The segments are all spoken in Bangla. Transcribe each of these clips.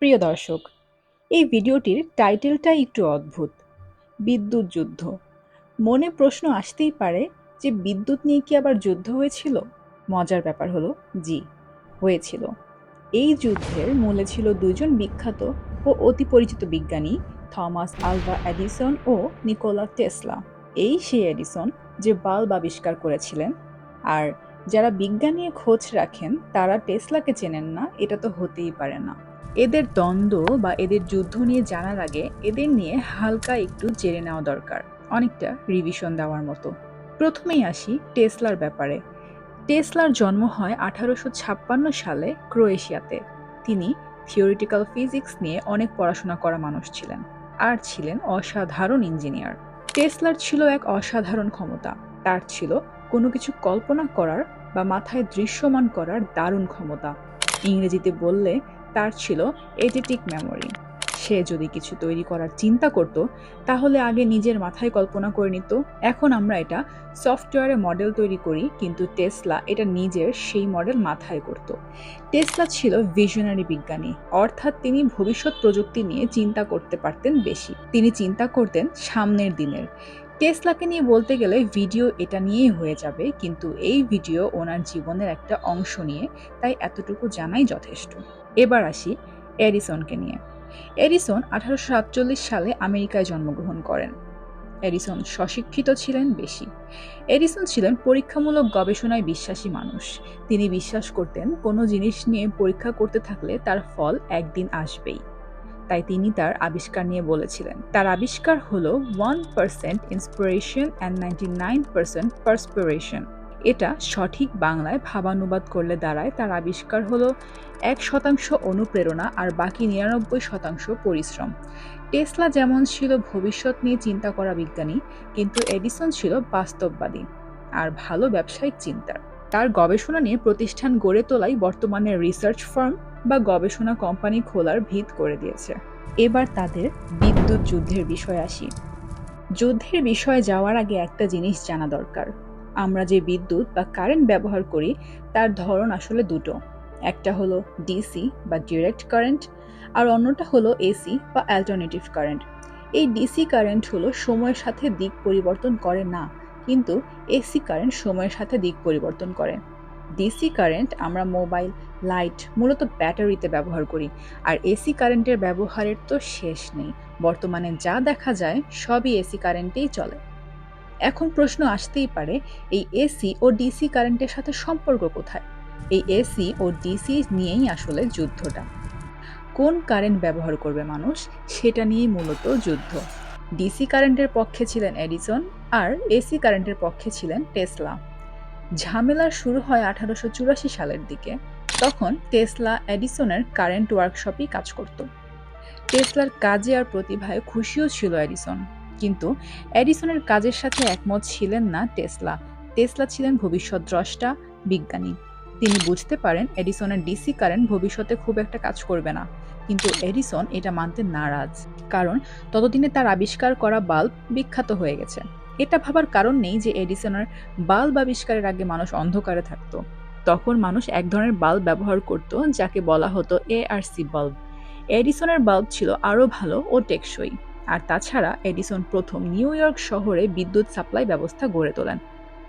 প্রিয় দর্শক, এই ভিডিওটির টাইটেলটাই একটু অদ্ভুত। বিদ্যুৎ যুদ্ধ। মনে প্রশ্ন আসতেই পারে যে বিদ্যুৎ নিয়ে কি আবার যুদ্ধ হয়েছিল? মজার ব্যাপার হলো, জি, হয়েছিল। এই যুদ্ধের মূলে ছিল দুজন বিখ্যাত ও অতি পরিচিত বিজ্ঞানী থমাস আলভা অ্যাডিসন ও নিকোলা টেসলা। এই সেই অ্যাডিসন যে বাল্ব আবিষ্কার করেছিলেন। আর যারা বিজ্ঞান নিয়ে খোঁজ রাখেন, তারা টেসলাকে চেনেন না, এটা তো হতেই পারে না। এদের দ্বন্দ্ব বা এদের যুদ্ধ নিয়ে জানার আগে এদের নিয়ে হালকা একটু জেনে নেওয়া দরকার, অনেকটা রিভিশন দেওয়ার মতো। প্রথমেই আসি টেসলার ব্যাপারে। টেসলার জন্ম হয় আঠারোশো ছাপ্পান্ন সালে ক্রোয়েশিয়াতে। তিনি থিওরিটিক্যাল ফিজিক্স নিয়ে অনেক পড়াশোনা করা মানুষ ছিলেন আর ছিলেন অসাধারণ ইঞ্জিনিয়ার। টেসলার ছিল এক অসাধারণ ক্ষমতা। তার ছিল কোনো কিছু কল্পনা করার বা মাথায় দৃশ্যমান করার দারুণ ক্ষমতা। ইংরেজিতে বললে তার ছিল এডিটিক মেমোরি। সে যদি কিছু তৈরি করার চিন্তা করত, তাহলে আগে নিজের মাথায় কল্পনা করে নিত, এখন আমরা এটা সফটওয়্যারে মডেল তৈরি করি, কিন্তু টেসলা এটা নিজের সেই মডেল মাথায় করত। টেসলা ছিল ভিশনারি বিজ্ঞানী, অর্থাৎ তিনি ভবিষ্যৎ প্রযুক্তি নিয়ে চিন্তা করতে পারতেন বেশি। তিনি চিন্তা করতেন সামনের দিনের। টেসলাকে নিয়ে বলতে গেলে ভিডিও এটা নিয়েই হয়ে যাবে, কিন্তু এই ভিডিও ওনার জীবনের একটা অংশ নিয়ে, তাই এতটুকু জানাই যথেষ্ট। এবার আসি এডিসনকে নিয়ে। এডিসন আঠারোশো সাতচল্লিশ সালে আমেরিকায় জন্মগ্রহণ করেন। এডিসন স্বশিক্ষিত ছিলেন বেশি। এডিসন ছিলেন পরীক্ষামূলক গবেষণায় বিশ্বাসী মানুষ। তিনি বিশ্বাস করতেন কোনো জিনিস নিয়ে পরীক্ষা করতে থাকলে তার ফল একদিন আসবেই। তাই তিনি তার আবিষ্কার নিয়ে বলেছিলেন। তার আবিষ্কার হলো one percent inspiration and ninety nine percent perspiration এটা সঠিক বাংলায় ভাবানুবাদ করলে দাঁড়ায়, তার আবিষ্কার হলো এক শতাংশ অনুপ্রেরণা আর বাকি নিরানব্বই শতাংশ পরিশ্রম। টেসলা যেমন ছিল ভবিষ্যৎ নিয়ে চিন্তা করা বিজ্ঞানী, কিন্তু এডিসন ছিল বাস্তববাদী আর ভালো ব্যবসায়িক চিন্তার। তার গবেষণা নিয়ে প্রতিষ্ঠান গড়ে তোলাই বর্তমানে রিসার্চ ফার্ম বা গবেষণা কোম্পানি খোলার ভিত করে দিয়েছে। এবার তাদের বিদ্যুৎ যুদ্ধের বিষয়ে আসি। যুদ্ধের বিষয়ে যাওয়ার আগে একটা জিনিস জানা দরকার। আমরা যে বিদ্যুৎ বা কারেন্ট ব্যবহার করি, তার ধরন আসলে দুটো। একটা হলো ডিসি বা ডিরেক্ট কারেন্ট আর অন্যটা হলো এসি বা অ্যালটারনেটিভ কারেন্ট এই ডিসি কারেন্ট হলো সময়ের সাথে দিক পরিবর্তন করে না, কিন্তু এসি কারেন্ট সময়ের সাথে দিক পরিবর্তন করে। ডিসি কারেন্ট আমরা মোবাইল লাইট মূলত ব্যাটারিতে ব্যবহার করি, আর এসি কারেন্টের ব্যবহারের তো শেষ নেই। বর্তমানে যা দেখা যায়, সবই এসি কারেন্টেই চলে। এখন প্রশ্ন আসতেই পারে, এই এসি ও ডিসি কারেন্টের সাথে সম্পর্ক কোথায়? এই এসি ও ডিসি নিয়েই আসলে যুদ্ধটা। কোন কারেন্ট ব্যবহার করবে মানুষ? সেটা নিয়েই মূলত যুদ্ধ। ডিসি কারেন্টের পক্ষে ছিলেন এডিসন আর এসি কারেন্টের পক্ষে ছিলেন টেসলা। ঝামেলা শুরু হয় আঠারোশো চুরাশি সালের দিকে, তখন টেসলা এডিসনের কারেন্ট ওয়ার্কশপই কাজ করত। টেসলার কাজে আর প্রতিভায় খুশিও ছিল এডিসন। কিন্তু এডিসনের কাজের সাথে একমত ছিলেন না টেসলা। টেসলা ছিলেন ভবিষ্যৎ দ্রষ্টা, বিজ্ঞানী। তিনি বুঝতে পারেন এডিসনের ডিসি কারেন্ট ভবিষ্যতে খুব একটা কাজ করবে না। কিন্তু এডিসন এটা মানতে নারাজ, কারণ ততদিনে তার আবিষ্কার করা বাল্ব বিখ্যাত হয়ে গেছে। এটা ভাবার কারণ নেই যে এডিসনের বাল্ব আবিষ্কারের আগে মানুষ অন্ধকারে থাকতো। তখন মানুষ এক ধরনের বাল্ব ব্যবহার করত, যাকে বলা হতো এ আর সি বাল্ব। এডিসনের বাল্ব ছিল আরও ভালো ও টেকসই। আর তাছাড়া এডিসন প্রথম নিউ ইয়র্ক শহরে বিদ্যুৎ সাপ্লাই ব্যবস্থা গড়ে তোলেন।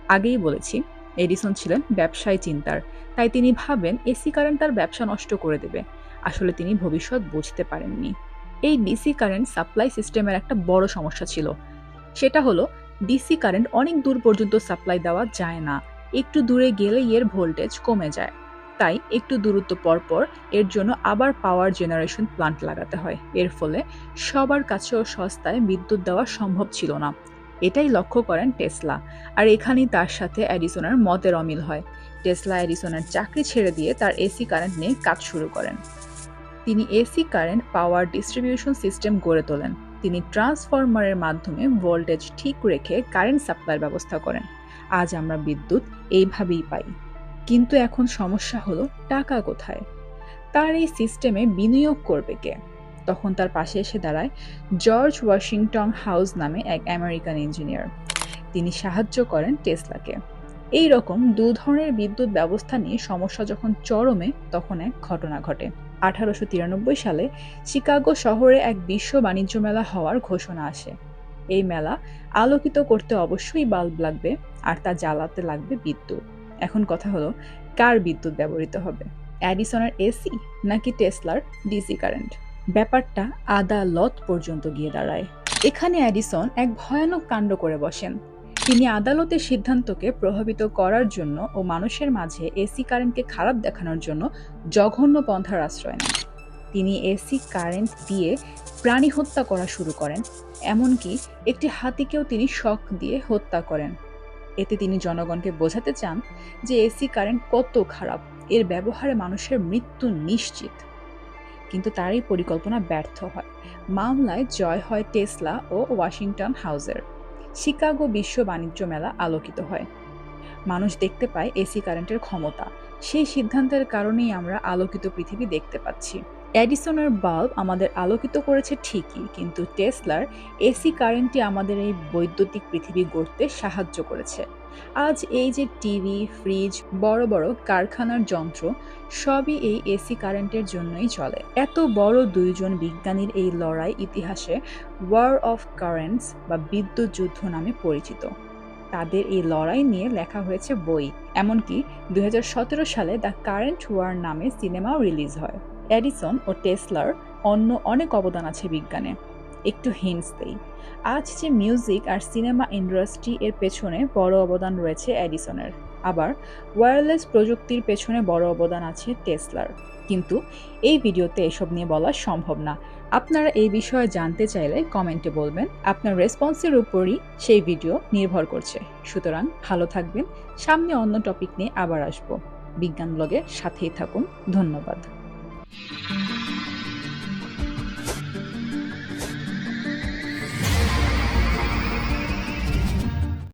আগেই বলেছি, এডিসন ছিলেন ব্যবসায় চিন্তার, তাই তিনি ভাবেন এসি কারেন্ট তার ব্যবসা নষ্ট করে দেবে। আসলে তিনি ভবিষ্যৎ বুঝতে পারেননি। এই ডিসি কারেন্ট সাপ্লাই সিস্টেমের একটা বড় সমস্যা ছিল। সেটা হলো ডিসি কারেন্ট অনেক দূর পর্যন্ত সাপ্লাই দেওয়া যায় না। একটু দূরে গেলে এর ভোল্টেজ কমে যায়। তাই একটু দূরত্ব পরপর এর জন্য আবার পাওয়ার জেনারেশন প্লান্ট লাগাতে হয়। এর ফলে সবার কাছেও সস্তায় বিদ্যুৎ দেওয়া সম্ভব ছিল না। এটাই লক্ষ্য করেন টেসলা। আর এখানেই তার সাথে অ্যাডিসনের মতের অমিল হয়। টেসলা অ্যাডিসনের চাকরি ছেড়ে দিয়ে তার এসি কারেন্ট নিয়ে কাজ শুরু করেন। তিনি AC current power distribution system গড়ে তোলেন। তিনি ট্রান্সফরমারের মাধ্যমে ভোল্টেজ ঠিক রেখে কারেন্ট সাপ্লাইয়ের ব্যবস্থা করেন। আজ আমরা বিদ্যুৎ এইভাবেই পাই। কিন্তু এখন সমস্যা হলো টাকা কোথায়? তার এই সিস্টেমে বিনিয়োগ করবে কে? তখন তার পাশে এসে দাঁড়ায় জর্জ ওয়াশিংটন হাউস নামে এক আমেরিকান ইঞ্জিনিয়ার। তিনি সাহায্য করেন টেসলাকে। এই রকম দু ধরনের বিদ্যুৎ ব্যবস্থা নিয়ে সমস্যা যখন চরমে, তখন এক ঘটনা ঘটে। আঠারোশো তিরানব্বই সালে শিকাগো শহরে এক বিশ্ব বাণিজ্য মেলা হওয়ার ঘোষণা আসে। এই মেলা আলোকিত করতে অবশ্যই বাল্ব লাগবে আর তা জ্বালাতে লাগবে বিদ্যুৎ। এখন কথা হলো, কার বিদ্যুৎ ব্যবহৃত হবে? অ্যাডিসনের এসি নাকি টেসলার ডিসি কারেন্ট? ব্যাপারটা আদালত পর্যন্ত গিয়ে দাঁড়ায়। এখানে অ্যাডিসন এক ভয়ানক কাণ্ড করে বসেন। তিনি আদালতের সিদ্ধান্তকে প্রভাবিত করার জন্য ও মানুষের মাঝে এসি কারেন্টকে খারাপ দেখানোর জন্য জঘন্য পন্থার আশ্রয় নেন। তিনি এসি কারেন্ট দিয়ে প্রাণী হত্যা করা শুরু করেন, এমনকি একটি হাতিকেও তিনি শক দিয়ে হত্যা করেন। এতে তিনি জনগণকে বোঝাতে চান যে এসি কারেন্ট কত খারাপ। এর ব্যবহারে মানুষের মৃত্যু নিশ্চিত। কিন্তু তার এই পরিকল্পনা ব্যর্থ হয়। মামলায় জয় হয় টেসলা ও ওয়াশিংটন হাউসের। শিকাগো বিশ্ব বাণিজ্য মেলা আলোকিত হয়। মানুষ দেখতে পায় এসি কারেন্টের ক্ষমতা। সেই সিদ্ধান্তের কারণেই আমরা আলোকিত পৃথিবী দেখতে পাচ্ছি। অ্যাডিসনের বাল্ব আমাদের আলোকিত করেছে ঠিকই, কিন্তু টেসলার এসি কারেন্টটি আমাদের এই বৈদ্যুতিক পৃথিবী গড়তে সাহায্য করেছে। আজ এই যে টিভি, ফ্রিজ, বড় বড় কারখানার যন্ত্র, সবই এই এসি কারেন্টের জন্যই চলে। এত বড় দুইজন বিজ্ঞানীর এই লড়াই ইতিহাসে ওয়ার অফ কারেন্টস বা বিদ্যুৎ যুদ্ধ নামে পরিচিত। তাদের এই লড়াই নিয়ে লেখা হয়েছে বই, এমনকি দুই হাজার সতেরো সালে দ্য কারেন্ট ওয়ার নামে সিনেমাও রিলিজ হয়। এডিসন ও টেসলার অন্য অনেক অবদান আছে বিজ্ঞানে। একটু হিন্টস দেই। আজ যে মিউজিক আর সিনেমা ইন্ডাস্ট্রি এর পেছনে বড় অবদান রয়েছে অ্যাডিসনের আবার ওয়্যারলেস প্রযুক্তির পেছনে বড় অবদান আছে টেসলার। কিন্তু এই ভিডিওতে এসব নিয়ে বলা সম্ভব না। আপনারা এই বিষয়ে জানতে চাইলে কমেন্টে বলবেন, আপনার রেসপন্সের উপরই সেই ভিডিও নির্ভর করছে। সুতরাং ভালো থাকবেন। সামনে অন্য টপিক নিয়ে আবার আসব। বিজ্ঞান ব্লগের সাথেই থাকুন। ধন্যবাদ। Thank you.